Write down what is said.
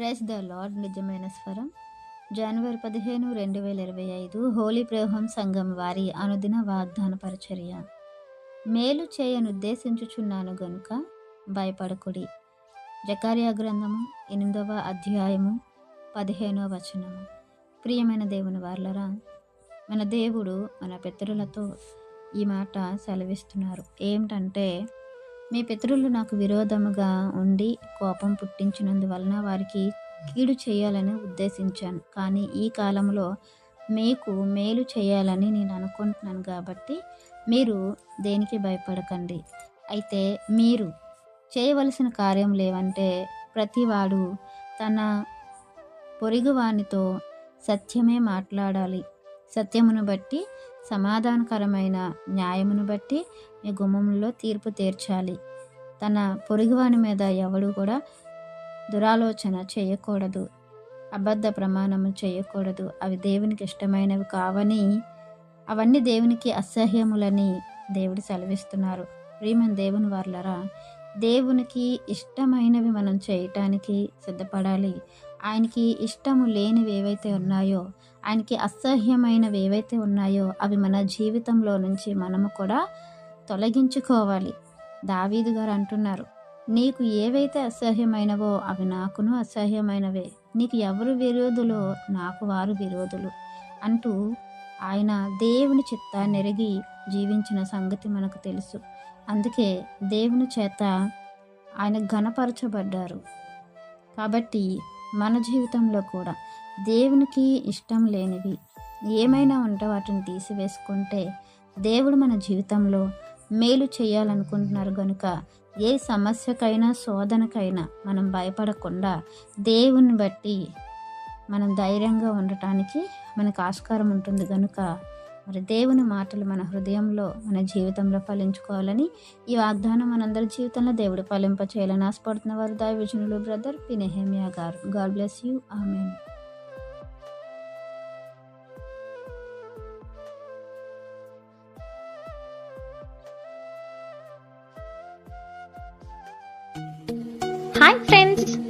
Press the lord నిజమైన స్వరం. జనవరి పదిహేను రెండు వేల ఇరవై ఐదు హోలీ ప్రేహం సంఘం వారి అనుదిన వాగ్దాన పరిచర్య. మేలు చేయనుద్దేశించుచున్నాను గనుక భయపడకుడి. జకారియా గ్రంథము ఎనిమిదవ అధ్యాయము పదిహేనవ వచనము. ప్రియమైన దేవుని వార్లరా మన దేవుడు మన పితరులతో ఈ మాట సెలవిస్తున్నారు. ఏమిటంటే మీ పితరులు నాకు విరోధముగా ఉండి కోపం పుట్టించినందువలన వారికి కీడు చేయాలని ఉద్దేశించాను. కానీ ఈ కాలంలో మీకు మేలు చేయాలని నేను అనుకుంటున్నాను కాబట్టి మీరు దేనికి భయపడకండి. అయితే మీరు చేయవలసిన కార్యం లేవంటే ప్రతివాడు తన పొరుగువానితో సత్యమే మాట్లాడాలి. సత్యమును బట్టి సమాధానకరమైన న్యాయమును బట్టి మీ గుమ్మంలో తీర్పు తీర్చాలి. తన పొరుగువాని మీద ఎవడు కూడా దురాలోచన చేయకూడదు. అబద్ధ ప్రమాణము చేయకూడదు. అవి దేవునికి ఇష్టమైనవి కావని అవన్నీ దేవునికి అసహ్యములని దేవుడు సెలవిస్తున్నారు. ప్రియమైన దేవుని వార్లరా దేవునికి ఇష్టమైనవి మనం చేయటానికి సిద్ధపడాలి. ఆయనకి ఇష్టము లేనివి ఏవైతే ఉన్నాయో ఆయనకి అసహ్యమైనవి ఏవైతే ఉన్నాయో అవి మన జీవితంలో నుంచి మనము కూడా తొలగించుకోవాలి. దావీదు గారు అంటున్నారు నీకు ఏవైతే అసహ్యమైనవో అవి నాకును అసహ్యమైనవే. నీకు ఎవరు విరోధులో నాకు వారు విరోధులు అంటూ ఆయన దేవుని చిత్తాన్ని ఎరిగి జీవించిన సంగతి మనకు తెలుసు. అందుకే దేవుని చేత ఆయన ఘనపరచబడ్డారు. కాబట్టి మన జీవితంలో కూడా. దేవునికి ఇష్టం లేనివి. ఏమైనా ఉంటే వాటిని తీసివేసుకుంటే దేవుడు మన జీవితంలో మేలు చేయాలనుకుంటున్నారు కనుక ఏ సమస్యకైనా శోధనకైనా మనం భయపడకుండా దేవుని బట్టి మనం ధైర్యంగా ఉండటానికి మనకు ఆస్కారం ఉంటుంది కనుక మరి దేవుని మాటలు మన హృదయంలో మన జీవితంలో ఫలించుకోవాలని ఈ వాగ్దానం మనందరి జీవితంలో దేవుడు ఫలింప చేయాలని ఆశపడుతున్న వారు దైవజనులు బ్రదర్ పినెహేమియా గారు. God bless you. ఆమె hi friends.